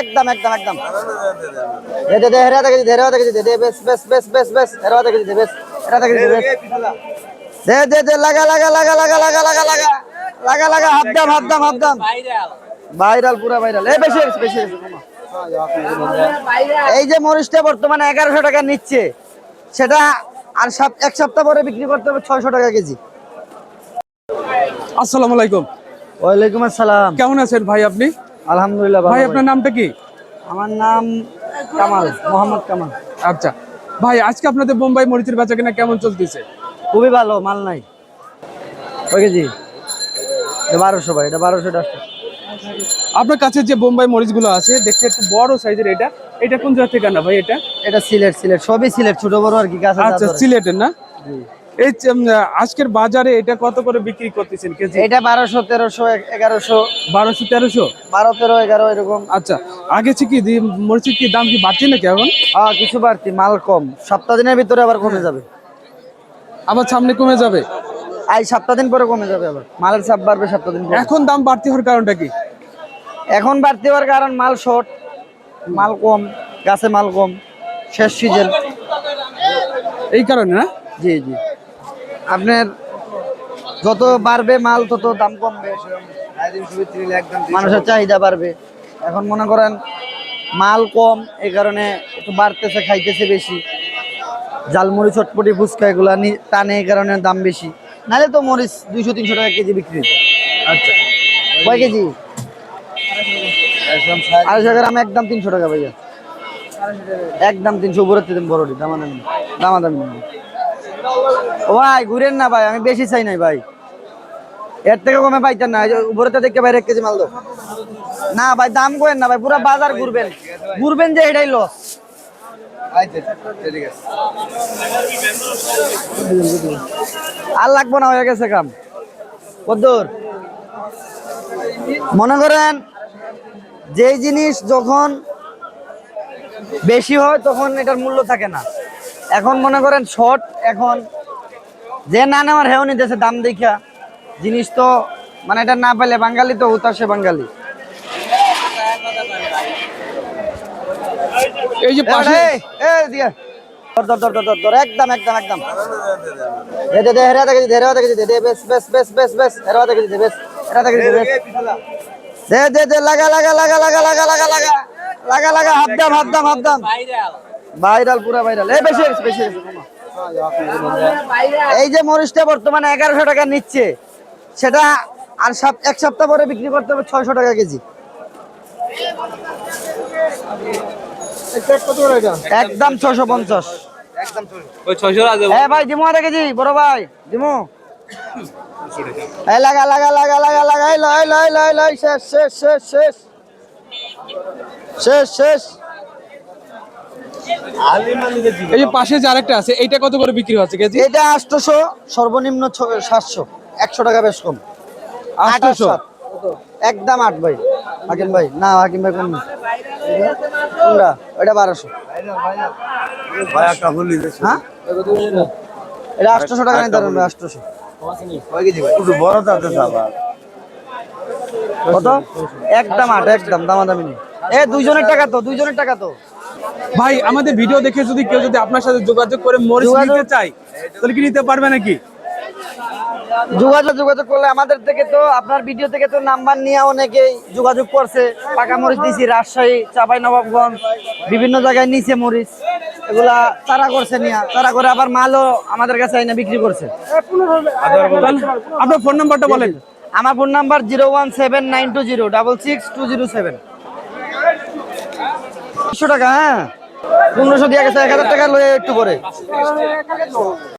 একদম একদম একদম। দে দে দে হেরা দেখে দে হেরা দেখে দে দে বেশ বেশ বেশ বেশ বেশ হেরা দেখে দে বেশ হেরা দেখে দে বেশ। দে দে দে লাগা লাগা লাগা লাগা লাগা লাগা লাগা লাগা লাগা হাত দাম হাত দাম ভাইরাল পুরা ভাইরাল। এই বেশি বেশি এই যে মরিচটা বর্তমানে এগারোশো টাকা নিচ্ছে সেটা আর এক সপ্তাহ পরে বিক্রি করতে হবে ছয়শো টাকা কেজি। আসসালামু আলাইকুম। ওয়ালাইকুম আসসালাম। কেমন আছেন ভাই আপনি? আলহামদুলিল্লাহ ভাই আপনার নামটা কি? আমার নাম কামাল মোহাম্মদ কামাল। আচ্ছা ভাই আজকে আপনাদের বোম্বাই মরিচের বেচা কিনা কেমন চলতেছে? খুবই ভালো মাল নাই। কেজি? এটা বারোশো ভাই এটা বারোশো টাকা আপনার কাছে যে বোম্বাই মরিচগুলো আছে দেখতে একটু বড় সাইজের এটা। এটা কোন জায়গা থেকে আনা ভাই এটা? এটা সিলেট সিলেট সবই সিলেট ছোট বড় আর কি গাছে আচ্ছা সিলেটের না? এই আজকের বাজারে এটা কত করে বিক্রি করতেছেন কেজি? এটা বারোশো তেরোশো এগারোশো। বারোশো তেরোশো? বারো তেরো এগারো এরকম। আচ্ছা আগে কি মরিচের কি দাম কি বাড়ছে নাকি এখন? হ্যাঁ কিছু বাড়তি মাল কম। সপ্তাহ দিনের ভিতরে আবার কমে যাবে। আবার সামনে কমে যাবে? এই সপ্তাহ দিন পরে কমে যাবে আবার। মালের চাপ বাড়বে সপ্তাহ দিন এখন দাম বাড়তি হওয়ার কারণটা কি? এখন বাড়তি হওয়ার কারণ মাল শর্ট মাল কম গাছে মাল কম শেষ সিজন। এই কারণে না? জি জি। আপনার যত বাড়বে মাল তত দাম কমবে। মানুষের চাহিদা বাড়বে। এখন মনে করেন মাল কম এই কারণে একটু বাড়তেছে খাইতেছে বেশি। জালমুড়ি চটপটি ফুচকা এগুলা টানে এই কারণে দাম বেশি। নাহলে তো মরিচ দুইশো তিনশো টাকা কেজি বিক্রি আচ্ছা। কয় কেজি? আড়াইশো গ্রাম একদম তিনশো টাকা ভাইয়া। একদম তিনশো উপরে দিন বড়টি দামাদামি। দামাদামি। ভাই, ঘুরেন না ভাই, আমি বেশি চাই নাই ভাই। এর থেকে কমে পাইতেন না উপরে দেখতে বাইরে এক কেজি মাল দাও। না ভাই, দাম করেন না ভাই, পুরো বাজার ঘুরবেন। ঘুরবেন যে এটাই লস। আর লাগবো না, হয়ে গেছে কাম। কদ্দুর, মনে করেন, যেই জিনিস যখন বেশি হয়, তখন এটার মূল্য থাকে না। এখন মনে করেন শর্ট এখন যে না নেওয়ার হেও নিতেছে দাম দেখা জিনিস তো মানে এটা না পেলে বাঙালি তো উতাসে বাঙালি। এই যে পাশে এই, এই, ধর, ধর, ধর, ধর, ধর, ধর, একদম একদম একদম। দে দে দে হেরা দেখে দে হেরা দেখে দে দে বেশ বেশ বেশ বেশ বেশ হেরা দেখে দে বেশ হেরা দেখে দে বেশ। দে দে দে লাগা লাগা লাগা লাগা লাগা লাগা লাগা লাগা লাগা হাত দাম হাত দাম হাত দাম। ভাইরাল পুরা ভাইরাল। এই বেশি বেশি এই যে মরিচটা বর্তমানে এগারোশো টাকা নিচ্ছে সেটা আর এক সপ্তাহ পরে বিক্রি করতে হবে ছয়শো টাকা কেজি। একদম ছশো পঞ্চাশ। হ্যাঁ ভাই দিমু আধা কেজি বড় ভাই দিমু। লাগা লাগা লাগা লাগা লাগা এই লয় লয় লয় লয় শেষ শেষ শেষ শেষ শেষ শেষ। এই যে পাশে যে আরেকটা আছে এইটা কত করে বিক্রি হচ্ছে কেজি? এটা আটশোশো সর্বনিম্ন সাতশো। একশো টাকা বেশ কম। আট 800 একদম আট ভাই। হাকিম ভাই না হাকিম ভাই কোন কোনটা ওইটা বারোশো। হ্যাঁ? এটা আটশোশো টাকা নিতে পারবেন আটশোশো। কত? একদম আট একদম দামাদামি নেই। এ দুইজনের টাকা তো দুইজনের টাকা তো। ভাই আমাদের ভিডিও দেখে যদি কেউ যদি আপনার সাথে যোগাযোগ করে মরিচ নিতে চাই তাহলে কি নিতে পারবে নাকি? যোগাযোগ যোগাযোগ করলে আমাদের থেকে তো আপনার ভিডিও থেকে তো নাম্বার নিয়ে অনেকেই যোগাযোগ করছে। পাকা মরিচ দিছি রাজশাহী চাপাই নবাবগঞ্জ বিভিন্ন জায়গায় নিচে মরিচ। এগুলা তারা করছে নিয়া। তারা করে আবার মালও আমাদের কাছে এনে বিক্রি করছে। আপনার ফোন নাম্বারটা বলেন। আমার phone number zero one seven nine two zero double six two zero seven টাকা হ্যাঁ? পনেরোশো দিয়ে গেছে এক হাজার টাকা লয়ে একটু পরে।